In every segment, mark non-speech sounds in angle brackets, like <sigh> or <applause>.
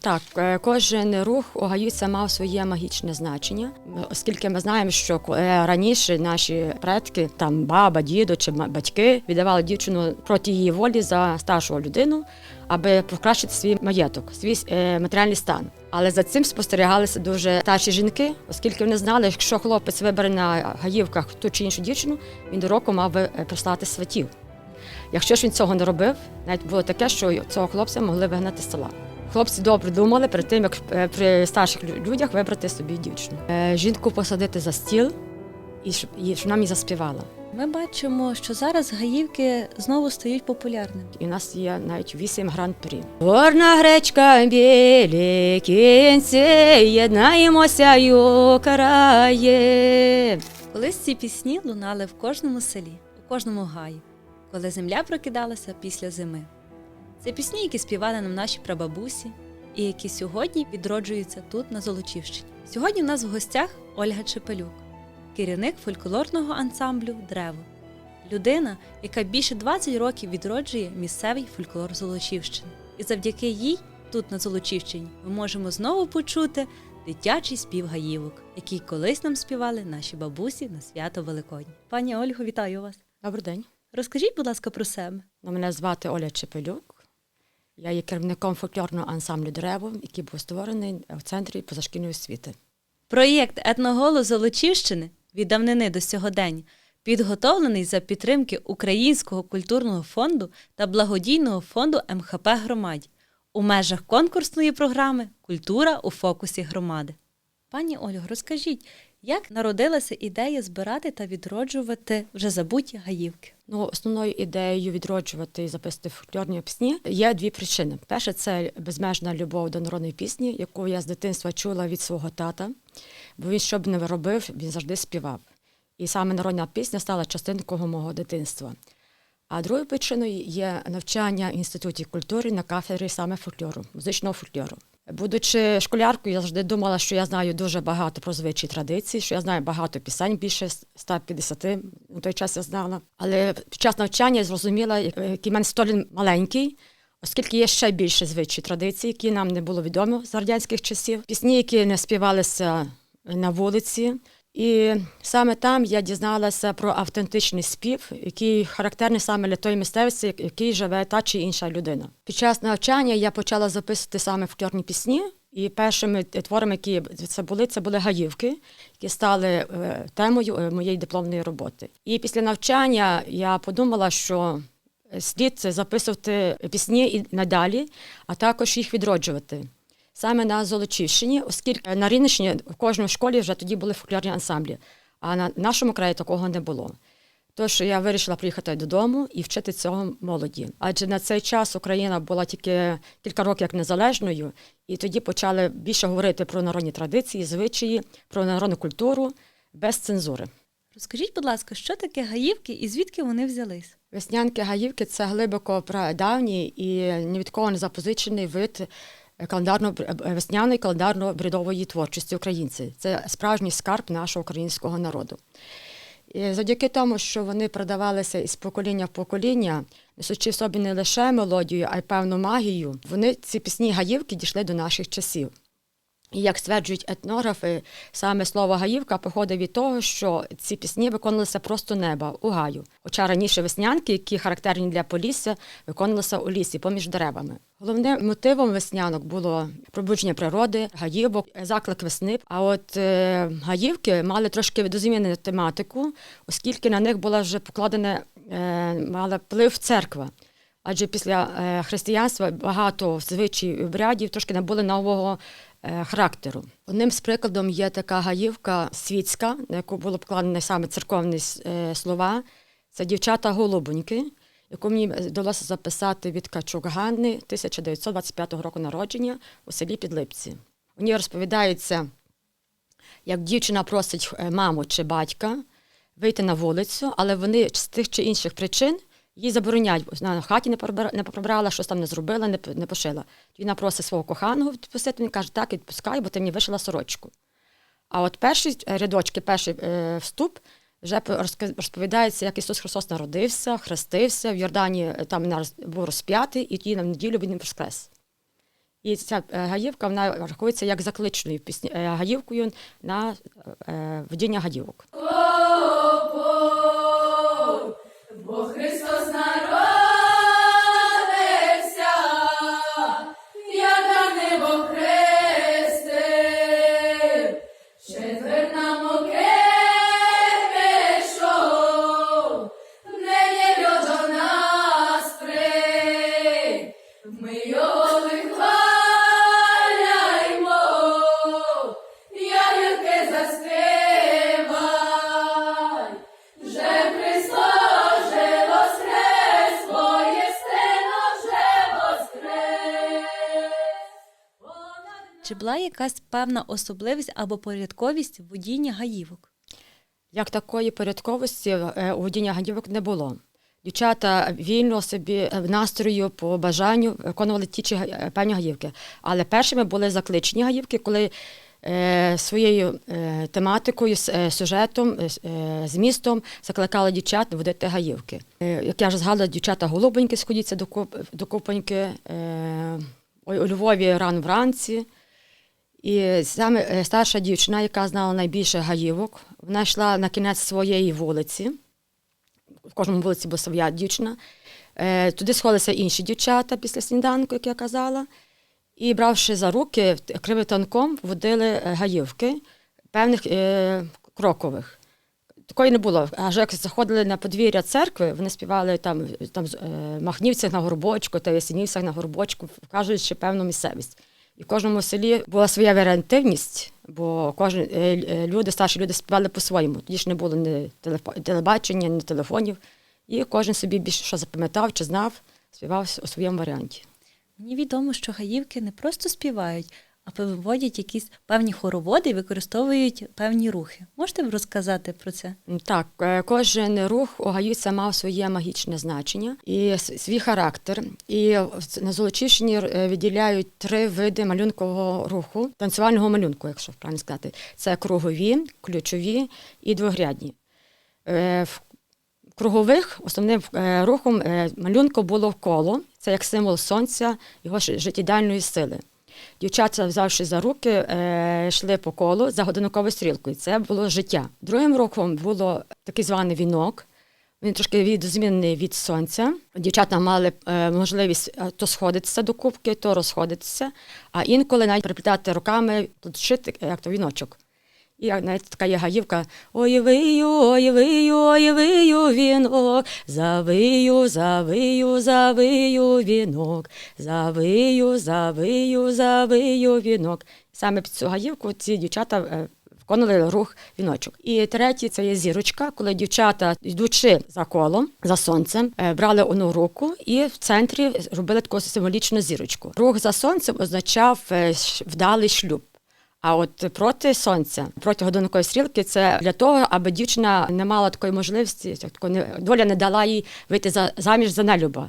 Так, е, кожен рух у Гаївця мав своє магічне значення, оскільки ми знаємо, що е, раніше наші предки, там баба, дідо чи батьки віддавали дівчину проти її волі за старшу людину, аби покращити свій маєток, свій е, матеріальний стан. Але за цим спостерігалися дуже старші жінки, оскільки вони знали, якщо хлопець вибере на гаївках ту чи іншу дівчину, він до року мав би прислати сватів. Якщо ж він цього не робив, навіть було таке, що цього хлопця могли вигнати з села. Хлопці добре думали перед тим, як е, при старших людях вибрати собі дівчину. Е, Жінку посадити за стіл і щоб, і щоб нам і заспівала. Ми бачимо, що зараз гаївки знову стають популярними. І у нас є навіть вісім гран-прі. Горна гречка білі кінці, єднаємося й Україн. Колись ці пісні лунали в кожному селі, у кожному гаї, коли земля прокидалася після зими. Це пісні, які співали нам наші прабабусі, і які сьогодні відроджуються тут, на Золочівщині. Сьогодні в нас в гостях Ольга Чепелюк, керівник фольклорного ансамблю Древо, людина, яка більше 20 років відроджує місцевий фольклор Золочівщини. І завдяки їй тут, на Золочівщині, ми можемо знову почути дитячий спів гаївок, який колись нам співали наші бабусі на свято Великодня. Пані Ольго, вітаю вас! Добрий день. Розкажіть, будь ласка, про себе. Ну, Мене звати Оля Чепелюк. Я є керівником фольклорного ансамблю Древо, який був створений в центрі позашкільної освіти. Проєкт Етноголос Золочівщини від давнини до сьогодення підготовлений за підтримки Українського культурного фонду та благодійного фонду МХП громаді у межах конкурсної програми Культура у фокусі громади. Пані Ольго, розкажіть, як народилася ідея збирати та відроджувати вже забуті гаївки? Ну, основною ідеєю відроджувати і записувати фольклорні пісні є дві причини. Перше, це безмежна любов до народної пісні, яку я з дитинства чула від свого тата. Бо він що б не робив, він завжди співав. І саме народна пісня стала частинкою мого дитинства. А другою причиною є навчання в інституті культури на кафедрі саме фольклору, музичного фольклору. Будучи школяркою, я завжди думала, що я знаю дуже багато про звичаї традиції, що я знаю багато пісень, більше 150 на той час я знала. Але під час навчання я зрозуміла, який мене столін маленький, оскільки є ще більше звичаї традицій, які нам не було відомо з радянських часів. Пісні, які не співалися на вулиці. І саме там я дізналася про автентичний спів, який характерний саме для тої місцевості, в якій живе та чи інша людина. Під час навчання я почала записувати саме фольклорні пісні, і першими творами, які це були, це були гаївки, які стали е, темою е, моєї дипломної роботи. І після навчання я подумала, що слід записувати пісні і надалі, а також їх відроджувати. Саме на Золочівщині, оскільки на Рівненщині в кожній школі вже тоді були фольклорні ансамблі, а на нашому краї такого не було. Тож я вирішила приїхати додому і вчити цього молоді. Адже на цей час Україна була тільки кілька років як незалежною, і тоді почали більше говорити про народні традиції, звичаї, про народну культуру без цензури. Розкажіть, будь ласка, що таке гаївки і звідки вони взялись? Веснянки гаївки це глибоко прадавній і ні від кого не запозичений вид календарно весняної календарно-бредової творчості українців. Це справжній скарб нашого українського народу. І завдяки тому, що вони продавалися із покоління в покоління, несучи в собі не лише мелодію, а й певну магію, вони ці пісні гаївки дійшли до наших часів. І як стверджують етнографи, саме слово гаївка походить від того, що ці пісні виконувалися просто неба у гаю. Хоча раніше веснянки, які характерні для полісся, виконувалися у лісі поміж деревами. Головним мотивом веснянок було пробудження природи, гаївок, заклик весни. А от е, гаївки мали трошки видозмінену тематику, оскільки на них була вже покладена е, мала вплив церква. Адже після е, християнства багато звичаїв і обрядів трошки набули нового характеру. Одним з прикладом є така гаївка світська, на яку було покладено саме церковні е, слова. Це дівчата голубоньки, яку мені вдалося записати від Качук Ганни 1925 року народження у селі Підлипці. У ній розповідається, як дівчина просить е, маму чи батька вийти на вулицю, але вони з тих чи інших причин їй забороняють, вона в хаті не прибра- не прибрала, щось там не зробила, не, не пошила. Вона просить свого коханого відпустити, він каже, так, відпускай, бо ти мені вишила сорочку. А от перші е, рядочки, перший е, вступ вже по- розповідається, як Ісус Христос народився, хрестився, в Йордані е, там на був розп'ятий, і тоді на неділю він воскрес. І ця е, гаївка вона рахується як закличною пісні гаївкою на водіння гаївок. Бо Христос народився, якась певна особливість або порядковість водіння гаївок? Як такої порядковості е, у водіння гаївок не було. Дівчата вільно собі е, в настрою по бажанню виконували ті чи е, певні гаївки. Але першими були закличені гаївки, коли е, своєю е, тематикою, е, сюжетом, е, змістом закликали дівчат водити гаївки. Е, як я вже згадала, дівчата голубоньки сходяться до, куп, до купоньки, е, у Львові рано вранці. І саме е, старша дівчина, яка знала найбільше гаївок, вона йшла на кінець своєї вулиці. В кожному вулиці була своя дівчина. Е, Туди сходилися інші дівчата після сніданку, як я казала. І, бравши за руки, кривитанком водили е, гаївки певних е, крокових. Такої не було. Аж як заходили на подвір'я церкви, вони співали там, там е, Махнівцях на горбочку та Ясенівцях на горбочку, вказуючи певну місцевість. І в кожному селі була своя варіантивність, бо кожен е, е, люди, старші люди співали по-своєму. Тоді ж не було ні телебачення, ні телефонів. І кожен собі більше що запам'ятав чи знав, співав у своєму варіанті. Мені відомо, що гаївки не просто співають, а виводять якісь певні хороводи і використовують певні рухи. Можете розказати про це? Так, е, кожен рух у Гаюця мав своє магічне значення і свій характер. І на Золочівщині е, виділяють три види малюнкового руху, танцювального малюнку, якщо правильно сказати. Це кругові, ключові і двогрядні. Е, В кругових основним рухом малюнку було коло, це як символ сонця, його життєдальної сили. Дівчата, взявши за руки, е, йшли по колу за годинниковою стрілкою. Це було життя. Другим роком було такий званий вінок. Він трошки відзмінений від сонця. Дівчата мали е, можливість е, то сходитися до кубки, то розходитися, а інколи навіть приплітати руками, тут шити, як то віночок. І навіть така є гаївка Ой вию, ой вию, ой вию вінок, завию, завию, завию вінок, завию, завию, завию вінок. Саме під цю гаївку ці дівчата е, виконували рух віночок. І третє це є зірочка, коли дівчата, йдучи за колом, за сонцем, е, брали одну руку і в центрі робили таку символічну зірочку. Рух за сонцем означав е, вдалий шлюб. А от проти сонця, проти годинникової стрілки, це для того, аби дівчина не мала такої можливості, як тако не- доля не дала їй вийти за заміж за нелюба.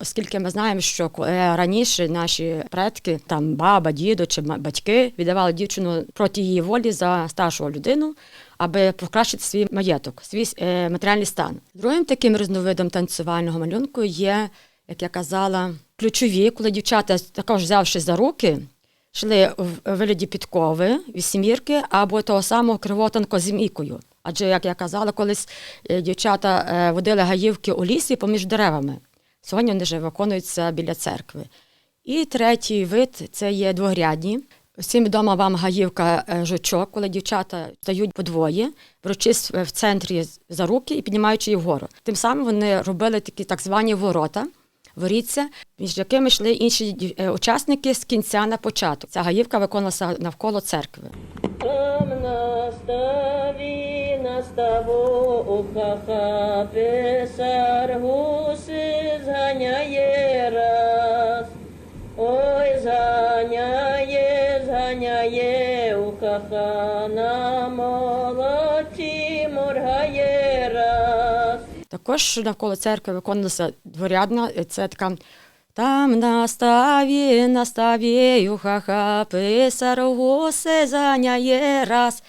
Оскільки ми знаємо, що ко- е, раніше наші предки, там баба, дідо чи батьки віддавали дівчину проти її волі за старшу людину, аби покращити свій маєток, свій е, матеріальний стан. Другим таким різновидом танцювального малюнку є, як я казала, ключові, коли дівчата також взявши за руки, йшли в вигляді підкови, вісімірки або того самого кривотанко з мікою. Адже, як я казала, колись е, дівчата е, водили гаївки у лісі поміж деревами. Сьогодні вони вже виконуються біля церкви. І третій вид це є двогрядні. Всім відома вам гаївка е, жучок, коли дівчата стають подвоє, беручись в центрі за руки і піднімаючи їх вгору. Тим самим вони робили такі так звані ворота, воріться, між якими йшли інші е, учасники з кінця на початок. Ця гаївка виконувалася навколо церкви. Зганяє раз. Ой, зганяє, зганяє ухаха на молоті моргає. Також навколо церкви виконувалася дворядна, це така. Там на ставі, на ставі, юха-ха, писар гуси заняє раз.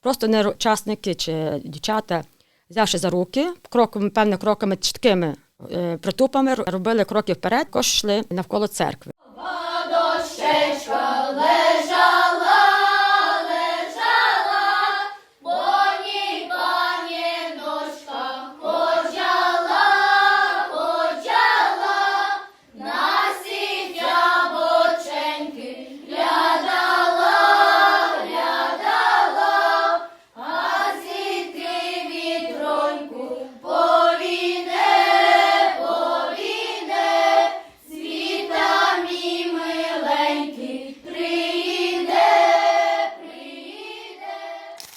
Просто не учасники чи дівчата, взявши за руки, кроками, певними кроками чіткими е, притупами, робили кроки вперед, також йшли навколо церкви.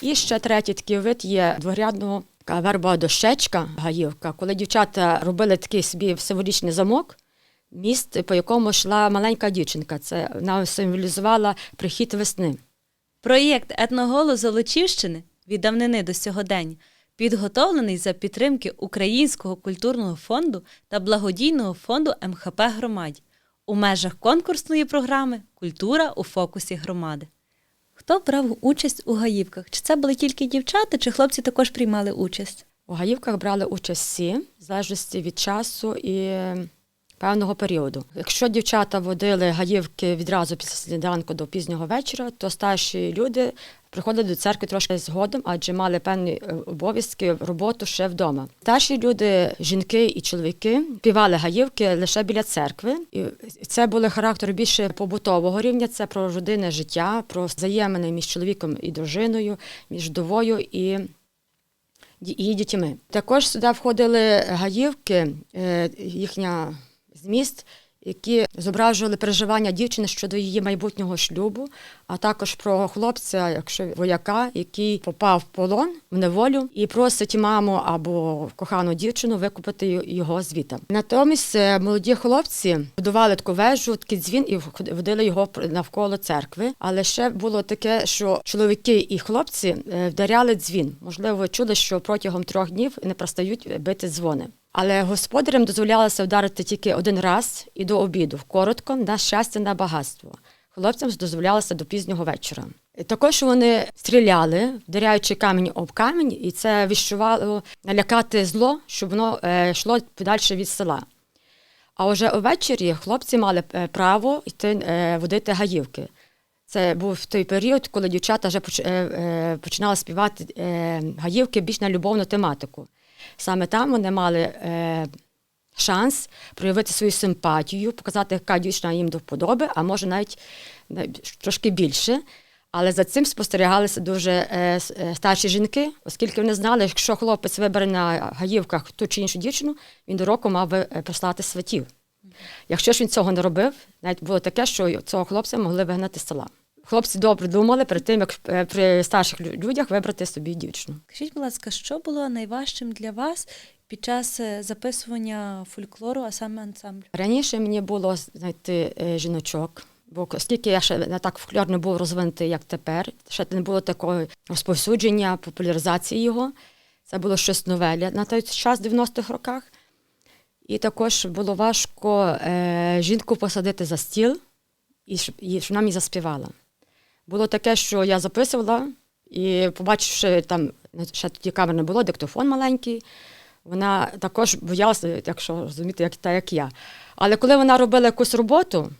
І ще третій такий вид є дворядного верба дощечка, гаївка, коли дівчата робили такий собі символічний замок, міст, по якому йшла маленька дівчинка. Це вона символізувала прихід весни. Проєкт Етноголос Золочівщини від давнини до сьогодення підготовлений за підтримки Українського культурного фонду та благодійного фонду МХП Громаді у межах конкурсної програми Культура у фокусі громади. Хто брав участь у гаївках? Чи це були тільки дівчата, чи хлопці також приймали участь? У гаївках брали участь всі, в залежності від часу і певного періоду. Якщо дівчата водили гаївки відразу після сніданку до пізнього вечора, то старші люди приходили до церкви трошки згодом, адже мали певні е, обов'язки, роботу ще вдома. Старші люди, жінки і чоловіки, співали гаївки лише біля церкви. І це були характери більше побутового рівня. Це про родинне життя, про взаємини між чоловіком і дружиною, між вдовою і її дітьми. Також сюди входили гаївки, е, їхня зміст, які зображували переживання дівчини щодо її майбутнього шлюбу, а також про хлопця, якщо вояка, який попав в полон в неволю і просить маму або кохану дівчину викупити його звідти. Натомість е, молоді хлопці будували таку вежу, такий дзвін і водили його навколо церкви. Але ще було таке, що чоловіки і хлопці е, вдаряли дзвін. Можливо, ви чули, що протягом трьох днів не перестають бити дзвони. Але господарям дозволялося вдарити тільки один раз і до обіду, коротко, на щастя, на багатство. Хлопцям дозволялося до пізнього вечора. Також вони стріляли, вдаряючи камінь об камінь, і це віщувало налякати зло, щоб воно е, йшло подальше від села. А вже увечері хлопці мали е, право йти е, водити гаївки. Це був той період, коли дівчата вже поч- починали співати гаївки більш на любовну тематику. Саме там вони мали е, шанс проявити свою симпатію, показати, яка дівчина їм до вподоби, а може навіть трошки більше. Але за цим спостерігалися дуже е, е, старші жінки, оскільки вони знали, якщо хлопець вибере на гаївках ту чи іншу дівчину, він до року мав е, прислати сватів. Якщо ж він цього не робив, навіть було таке, що цього хлопця могли вигнати з села. Хлопці добре думали перед тим, як е, при старших людях вибрати собі дівчину. Скажіть, будь ласка, що було найважчим для вас під час е, записування фольклору, а саме ансамблю? Раніше мені було знайти е, жіночок, бо оскільки я ще не так фольклор не був розвинутий, як тепер, ще не було такого розповсюдження, популяризації його. Це було щось нове на той час, в 90-х роках. І також було важко жінку посадити за стіл, і щоб вона мені заспівала. Було таке, що я записувала, і побачивши там, ще тоді камер не було, диктофон маленький, вона також боялася, якщо розуміти, як та як я. Але коли вона робила якусь роботу,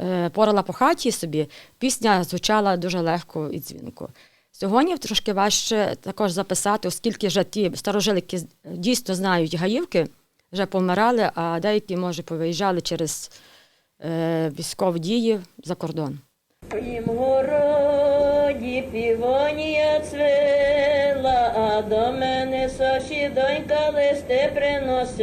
е, порала по хаті собі, пісня звучала дуже легко і дзвінко. Сьогодні трошки важче також записати, оскільки вже ті старожили, які дійсно знають гаївки, вже помирали, а деякі, може, повиїжджали через е, військові дії за кордон. В городі півонія цвела, а до мене Соші донька листи приносила,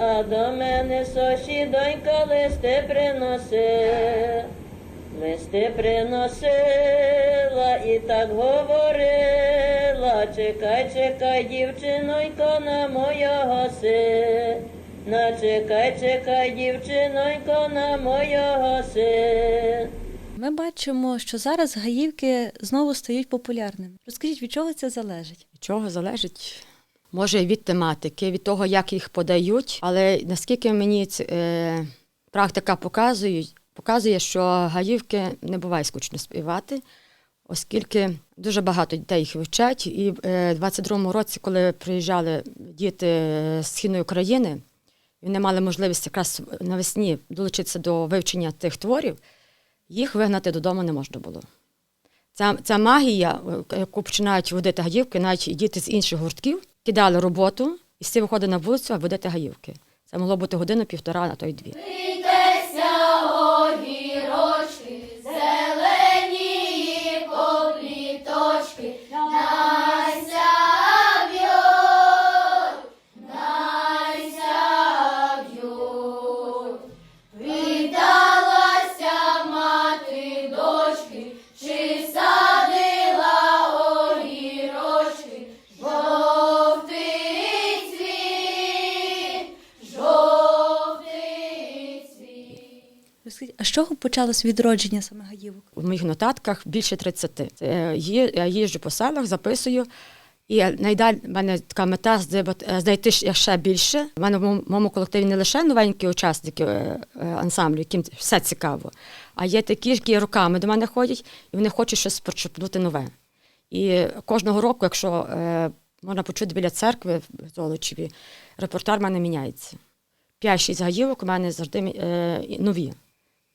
а до мене Соші донька листи приносила. Листи приносила і так говорила, чекай, чекай, дівчинонько, на мого сина, чекай, чекай, дівчинонько, на мого сина. Бачимо, що зараз гаївки знову стають популярними. Розкажіть, від чого це залежить? Від чого залежить? Може, від тематики, від того, як їх подають, але наскільки мені ц- е, практика показує, показує, що гаївки не буває скучно співати, оскільки дуже багато дітей їх вивчать. І е, в 22-му році, коли приїжджали діти з Східної України, вони мали можливість якраз навесні долучитися до вивчення тих творів, їх вигнати додому не можна було. Ця, ця магія, е, яку починають водити гаївки, навіть діти з інших гуртків, кидали роботу і всі виходили на вулицю, а водити гаївки. Це могло бути годину, півтора, а то й дві. Почалось відродження саме гаївок? У моїх нотатках більше 30. Це, е, Я їжджу по селах, записую. І найдаль в мене така мета е, знайти ще- більше. У мене в моєму- колективі не лише новенькі учасники е, ансамблю, яким все цікаво, а є такі, які роками до мене ходять, і вони хочуть щось почерпнути нове. І кожного року, якщо можна почути біля церкви в Золочеві, репертуар в мене міняється. 5-6 гаївок у мене завжди нові.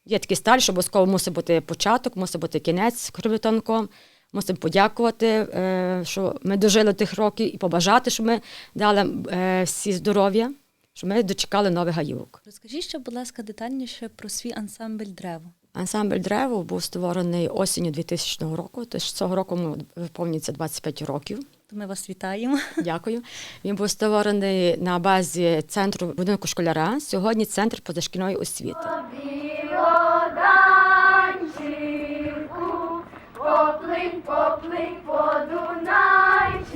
Є такі сталі, що обов'язково мусить бути початок, мусить бути кінець кривотонком. Мусимо подякувати, е, що ми дожили тих років і побажати, щоб ми дали е, всі здоров'я, щоб ми дочекали нових гаївок. Розкажіть ще, будь ласка, детальніше про свій ансамбль древо. Ансамбль древо був створений осінню 2000 року, тож цього року йому виповнюється 25 років. То ми вас вітаємо. <laughs> Дякую. Він був створений на базі центру будинку школяра. Сьогодні центр позашкільної освіти. Білоданчику, поплинь, поплинь по Дунайчику,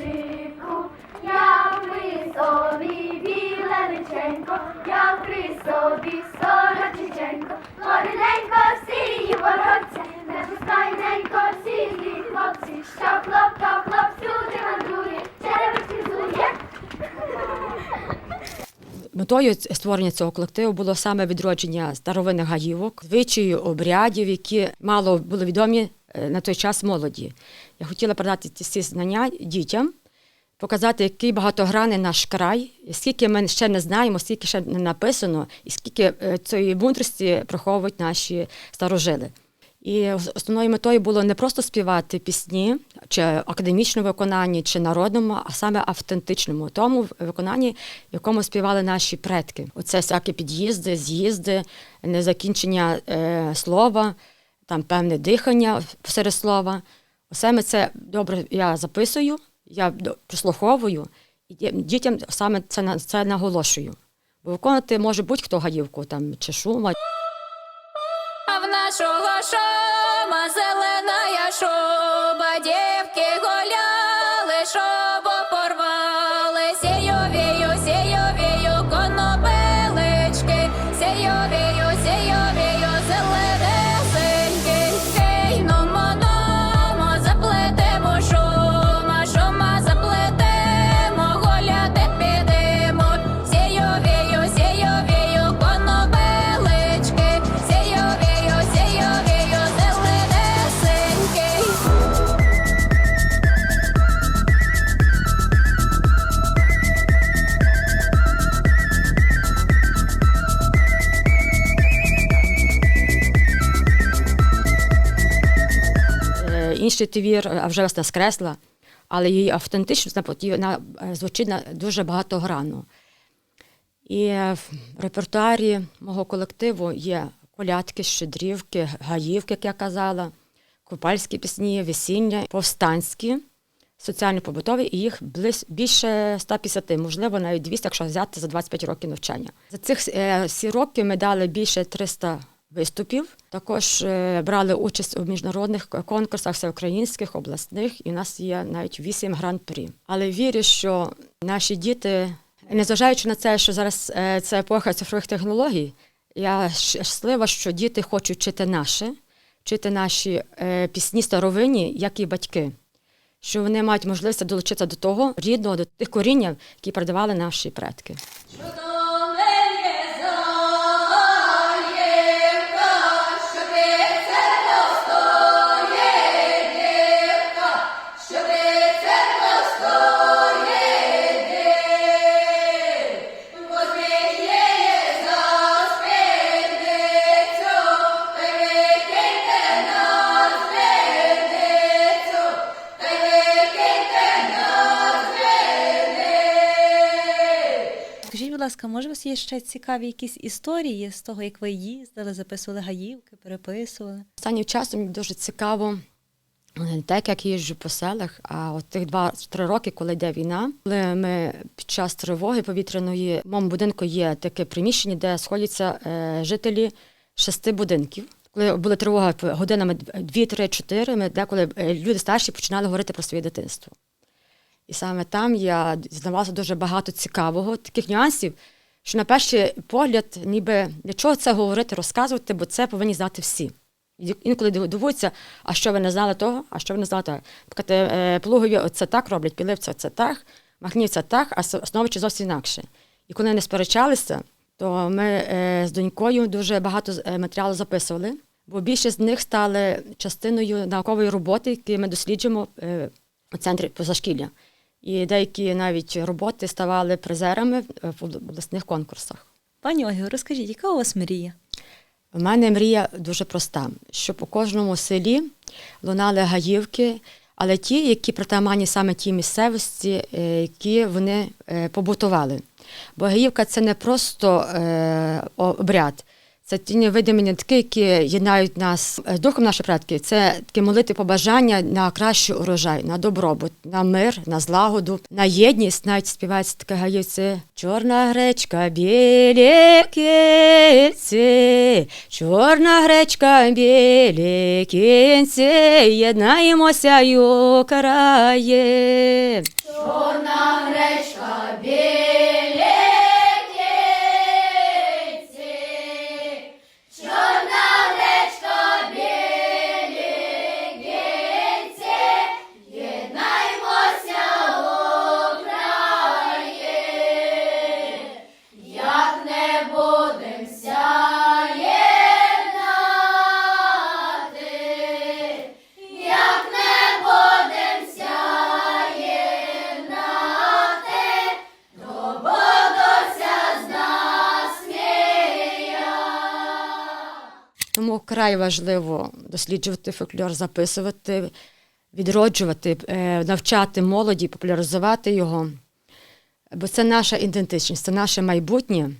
я при собі білеличенько, я при собі сорочиченько, Корененько всі її воротці, не пускай ненько всі хлопці, що хлопка Метою створення цього колективу було саме відродження старовинних гаївок, звичаїв, обрядів, які мало були відомі е, на той час молоді. Я хотіла передати ці знання дітям, показати, який багатогранний наш край, скільки ми ще не знаємо, скільки ще не написано, і скільки е, цієї мудрості приховують наші старожили. І основною метою було не просто співати пісні, чи академічному виконанні, чи народному, а саме автентичному, тому виконанні, в якому співали наші предки. Оце всякі під'їзди, з'їзди, незакінчення е, слова, там певне дихання серед слова. Ми це добре я записую, я прослуховую, і дітям саме це, це наголошую. Бо виконати може будь-хто гаївку, там, чи шума, нашого шома зелена шуба, інший твір, а вже вона скресла, але її автентичність вона е, звучить на дуже багатогранно. І в репертуарі мого колективу є колядки, щедрівки, гаївки, як я казала, купальські пісні, весіння, повстанські, соціально-побутові, і їх більше 150, можливо, навіть 200, якщо взяти за 25 років навчання. За цих е, всі роки ми дали більше 300 виступів. Також е, брали участь у міжнародних конкурсах всеукраїнських, обласних, і у нас є навіть 8 гран-прі. Але вірю, що наші діти, незважаючи на це, що зараз е, це епоха цифрових технологій, я щаслива, що діти хочуть вчити наше, вчити наші е, пісні старовинні, як і батьки. Що вони мають можливість долучитися до того рідного, до тих коріння, які передавали наші предки. Ласка, може, у вас є ще цікаві якісь історії з того, як ви їздили, записували гаївки, переписували? Останнім часом дуже цікаво не так, як їжджу по селах, а от тих два-три роки, коли йде війна, коли ми під час тривоги повітряної в моєму будинку є таке приміщення, де сходяться е, жителі шести будинків. Коли була тривога годинами 2, 3, 4, ми деколи е, люди старші починали говорити про своє дитинство. І саме там я дізнавалася дуже багато цікавого, таких нюансів, що на перший погляд, ніби для чого це говорити, розказувати, бо це повинні знати всі. Інколи дивуються, а що ви не знали того, а що ви не знали того. Наприклад, е, Плугові це так роблять, піливці це так, Махнів це так, а Основичі зовсім інакше. І коли не сперечалися, то ми е, з донькою дуже багато е, матеріалу записували, бо більшість з них стали частиною наукової роботи, які ми досліджуємо е, у центрі позашкілля. І деякі навіть роботи ставали призерами в обласних конкурсах. Пані Ольго, розкажіть, яка у вас мрія? У мене мрія дуже проста, щоб у кожному селі лунали гаївки, але ті, які притаманні саме тій місцевості, е, які вони е, побутували. Бо гаївка це не просто е, обряд, це ті невидимі нитки, які єднають нас духом наших предків. Це таке молити побажання на кращий урожай, на добробут, на мир, на злагоду, на єдність. Навіть співається таке гаївце. Чорна гречка, білі кінці, чорна гречка, білі кінці, єднаємося й Україн. Чорна гречка, білі вкрай важливо досліджувати фольклор, записувати, відроджувати, е, навчати молоді, популяризувати його. Бо це наша ідентичність, це наше майбутнє.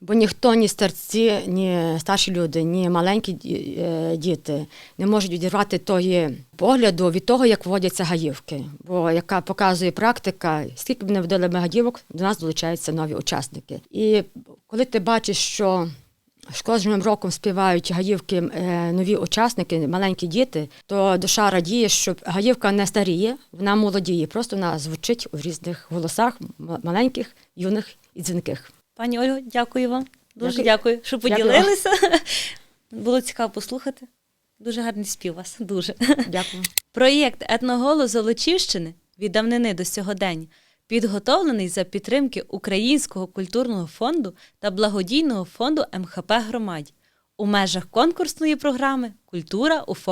Бо ніхто, ні старці, ні старші люди, ні маленькі е, діти не можуть відірвати тої погляду від того, як водяться гаївки. Бо яка показує практика, скільки б не вдали ми гаївок, до нас долучаються нові учасники. І коли ти бачиш, що з кожним роком співають гаївки е, нові учасники, маленькі діти, то душа радіє, що гаївка не старіє, вона молодіє. Просто вона звучить у різних голосах маленьких, юних і дзвінких. Пані Ольго, дякую вам. Дуже Дякую. дякую, що Дякую. поділилися. <laughs> Було цікаво послухати. Дуже гарний спів вас. Дуже. Дякую. <laughs> Проєкт Етноголос Золочівщини від давнини до сьогодення підготовлений за підтримки Українського культурного фонду та благодійного фонду МХП Громаді у межах конкурсної програми Культура у фокусі.